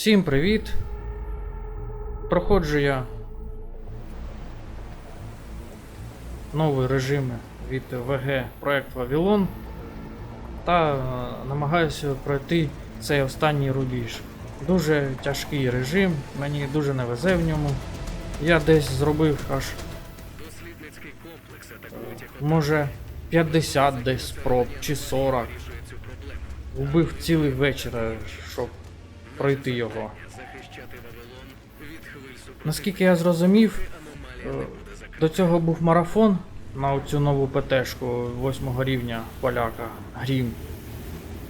Всім привіт! Проходжу я новий режим від ВГ проект Вавилон та е, намагаюся пройти цей останній рубіж. Дуже тяжкий режим, мені дуже не везе в ньому. Я десь зробив аж як може 50 десь спроб чи 40. вирішує цю проблему. Вбив цілий вечір, е, щоб пройти його. Наскільки я зрозумів, е. До цього був марафон на цю нову ПТшку 8 рівня поляка Грім.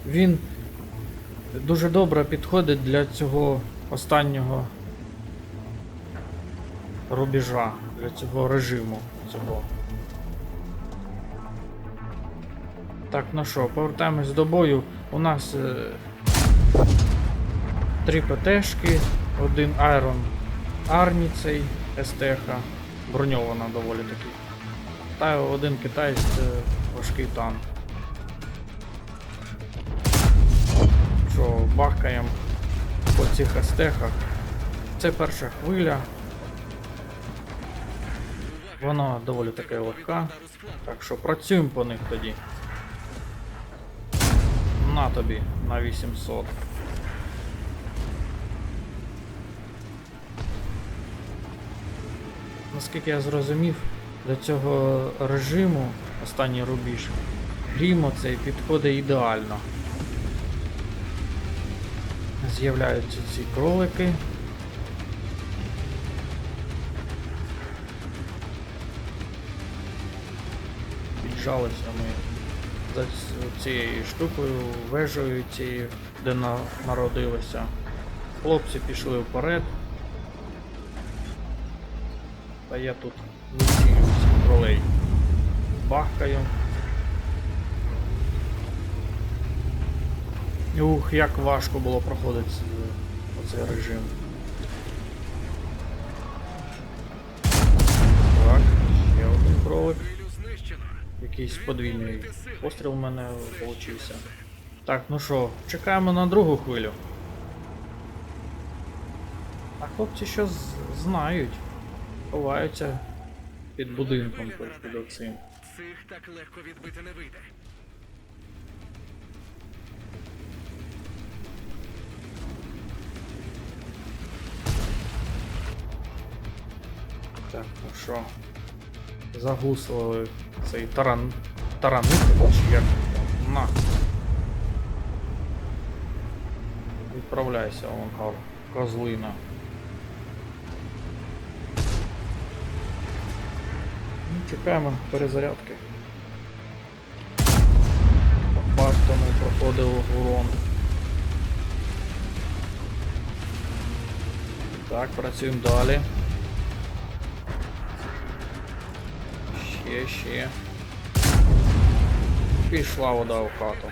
Він дуже добре підходить для цього останнього рубежа, для цього режиму. Цього. Так, ну що, повертаємось до бою. У нас е, три ПТшки, один Айрон Арні цей СТХ, броньована доволі таки. Та один китаєць е, важкий танк. Що, бахкаємо по цих СТХах. Це перша хвиля. Вона доволі таки легка. Так що працюємо по них тоді. На тобі на 800. Наскільки я зрозумів, до цього режиму останній рубіж грімо цей підходить ідеально. З'являються ці кролики. Піджалися ми за цією штукою, вежею цією, де народилися. Хлопці пішли вперед. Та я тут висілююся кролей. Бахкаю. Ух, як важко було проходити оцей режим. Так, ще один кролик. Якийсь подвійний постріл у мене получився. Так, ну що, чекаємо на другу хвилю. А хлопці що з- знають. Ховаються під будинком під оцим. Цих так легко відбити не вийде. Так, ну що. Загуслили цей таран. Таранит, чи як? На. Відправляйся, Авангар. Козлина. Чекаємо перезарядки. По Баштами проходив урон. Так, працюємо далі. Ще, ще. Пішла вода в хату.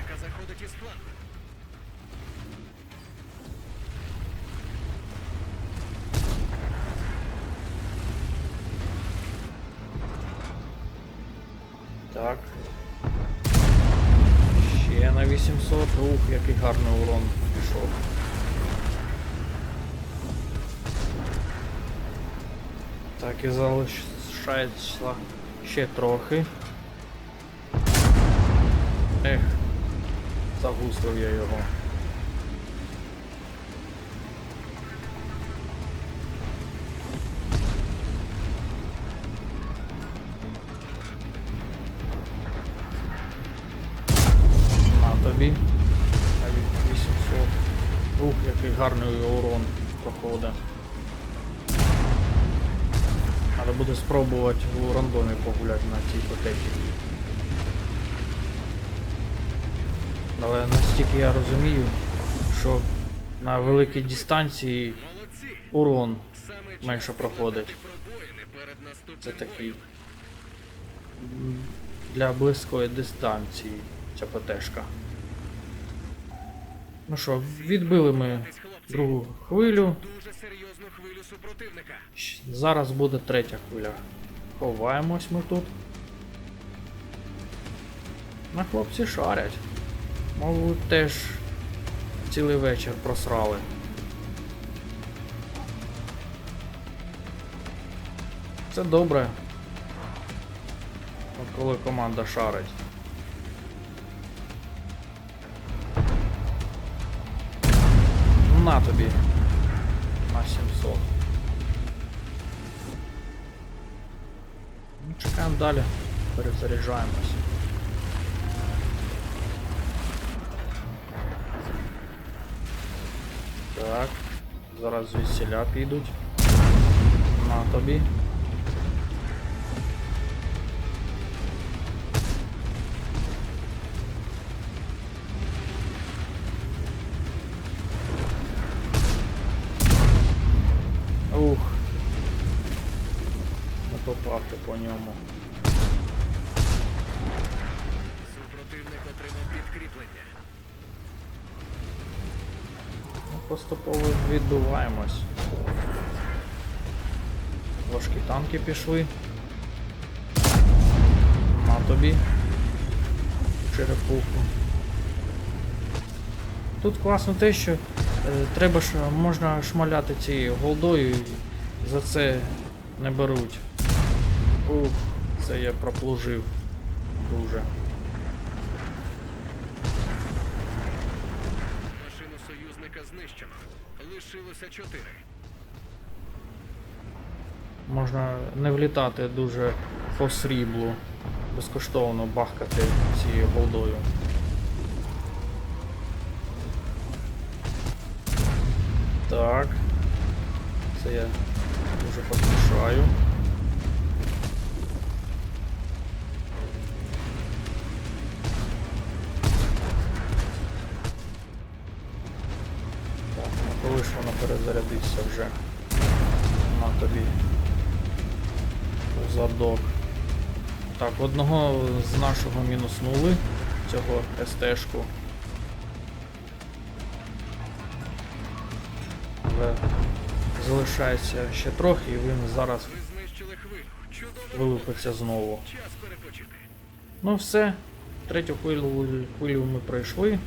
Який гарний урон пішов. Так, і залишається ще трохи. Ех, загуслив я його. На тобі. Навіть 800. Ух, який гарний урон проходить. Треба буде спробувати у рандомі погуляти на цій потекі. Але настільки я розумію, що на великій дистанції урон менше проходить. Це такий для близької дистанції ця ПТшка. Ну що, відбили ми другу хвилю. Дуже серйозну хвилю супротивника. Зараз буде третя хвиля. Ховаємось ми тут. На хлопці шарять. Мабуть, теж цілий вечір просрали. Це добре. От коли команда шарить. На тобі. На 700. Ну, Чекаємо далі. Перезаряджаємось. Так. Зараз звідсіля підуть. На тобі. Поступово відбиваємось. Важкі танки пішли. На тобі. Черепуху. Тут класно те, що е, треба ж можна шмаляти цією голдою і за це не беруть. Ух, це я проплужив дуже. 84. Можна не влітати дуже по сріблу, безкоштовно бахкати цією голдою. Так. Це я дуже поспішаю. Воно перезарядиться вже на тобі задок. Так, одного з нашого мінуснули цього СТ-шку. Але залишається ще трохи і він зараз вилупиться знову. Ну все, третю хвилю, хвилю ми пройшли.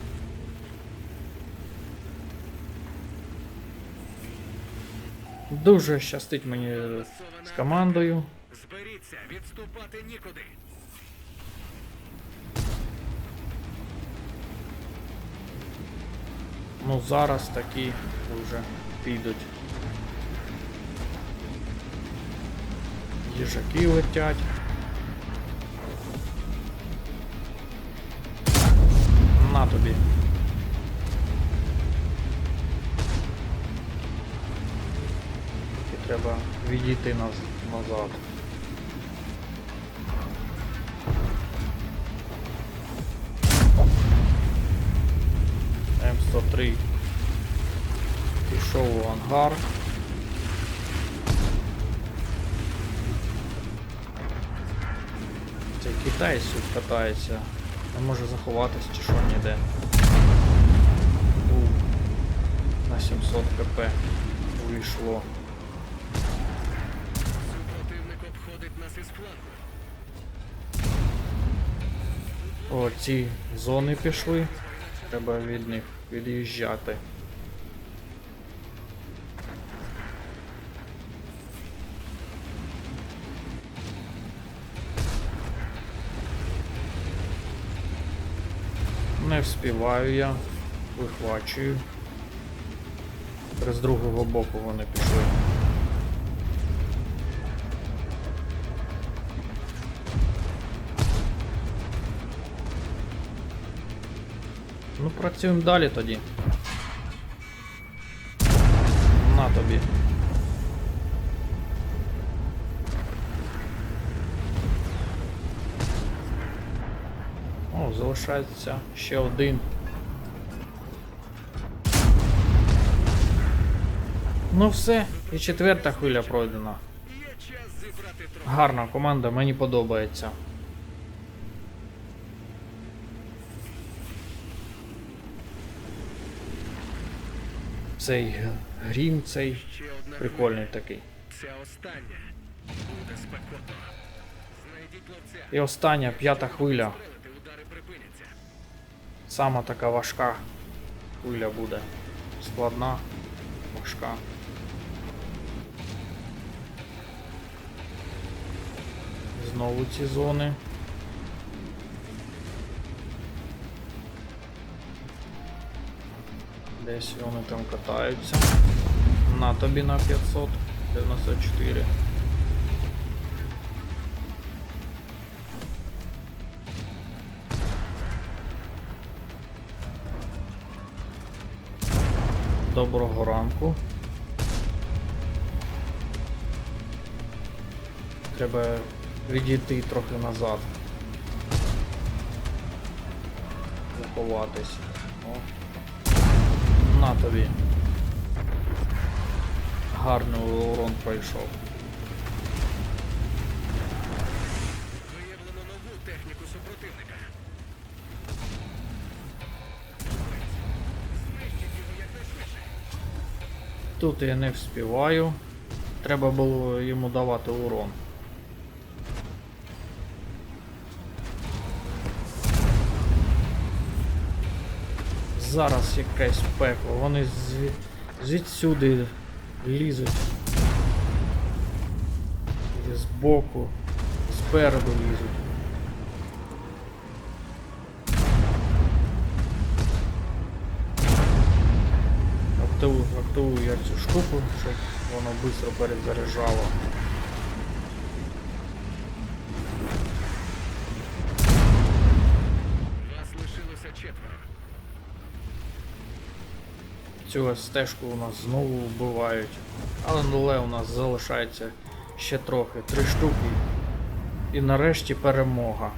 Дуже щастить мені з командою. Зберіться, відступати нікуди. Ну зараз такі вже підуть. Їжаки летять. На тобі. Треба відійти наз- назад. М103 пішов у ангар. Цей китаєць тут катається. Не може заховатись чи що ніде. На 700 кп увійшло. Супротивник обходить нас із флангу. О, ці зони пішли. Треба від них від'їжджати. Не вспіваю я, вихвачую. З другого боку вони пішли. Ну, працюємо далі тоді. На тобі. О, залишається ще один. Ну все, і четверта хвиля пройдена. Гарна команда, мені подобається. Цей грім, цей прикольний такий. Це остання. Буде спекотно. Знайдіть ловця. І остання п'ята хвиля. Сама така важка хвиля буде. Складна, важка. знову ці зони. Десь вони там катаються. На тобі на 594. Доброго ранку. Треба відійти трохи назад. Заховатись. На тобі. Гарний урон пройшов. Виявлено нову техніку супротивника. Знищить його якнайшвидше. Тут я не вспіваю. Треба було йому давати урон. Зараз якесь пекло. Вони зві... звідсюди лізуть. І збоку, спереду лізуть. Активую я цю штуку, щоб воно швидко перезаряджало. Цю стежку у нас знову вбивають. Але у нас залишається ще трохи. Три штуки. І нарешті перемога.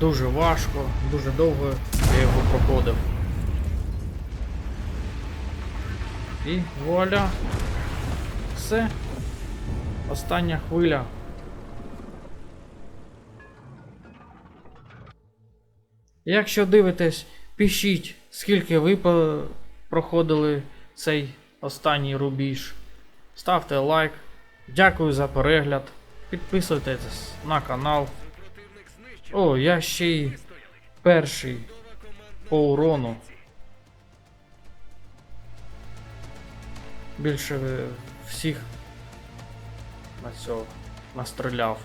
Дуже важко, дуже довго я його проходив. І вуаля. Все. Остання хвиля. Якщо дивитесь, пишіть, скільки ви проходили цей останній рубіж. Ставте лайк. Дякую за перегляд. Підписуйтесь на канал. О, я ще й перший по урону. Більше всіх на цього настріляв.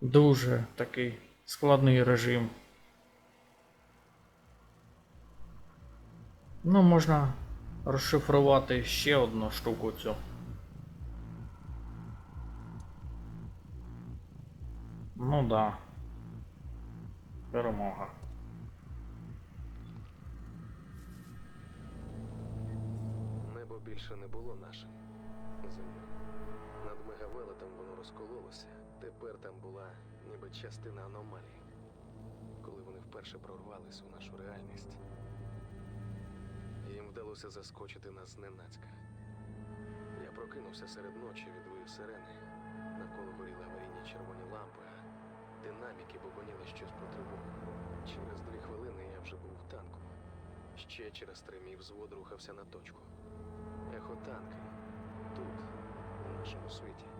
Дуже такий складний режим. Ну, можна розшифрувати ще одну штуку цю. Ну да. Перемога. Небо більше не було нашим. Земля. Над мегавелетом воно розкололося. Тепер там була ніби частина аномалії. Коли вони вперше прорвались у нашу реальність, їм вдалося заскочити нас зненацька. Я прокинувся серед ночі від вою сирени. Навколо горіли аварійні червоні лампи, а динаміки бубоніли щось про тривогу. Через дві хвилини я вже був в танку. Ще через три мій взвод рухався на точку. Ехотанки тут, у нашому світі.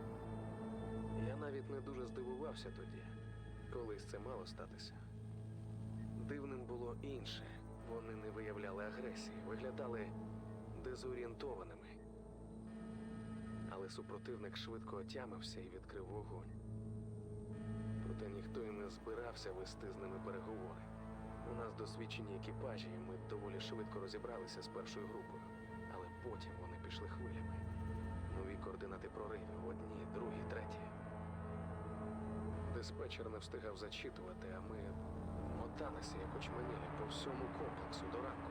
Я навіть не дуже здивувався тоді, колись це мало статися. Дивним було інше. Вони не виявляли агресії, виглядали дезорієнтованими. Але супротивник швидко отямився і відкрив вогонь. Проте ніхто і не збирався вести з ними переговори. У нас досвідчені екіпажі, і ми доволі швидко розібралися з першою групою. Але потім вони пішли хвилями. Нові координати проривів одні, другі, треті. Диспетчер не встигав зачитувати, а ми моталися як очманілі по всьому комплексу до ранку,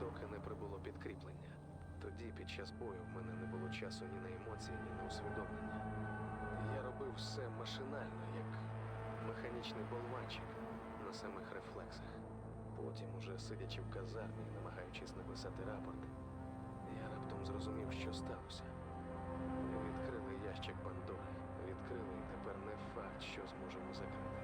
доки не прибуло підкріплення. Тоді, під час бою, в мене не було часу ні на емоції, ні на усвідомлення. Я робив все машинально, як механічний болванчик на самих рефлексах. Потім, уже сидячи в казармі намагаючись написати рапорт, я раптом зрозумів, що сталося. що зможемо закрити.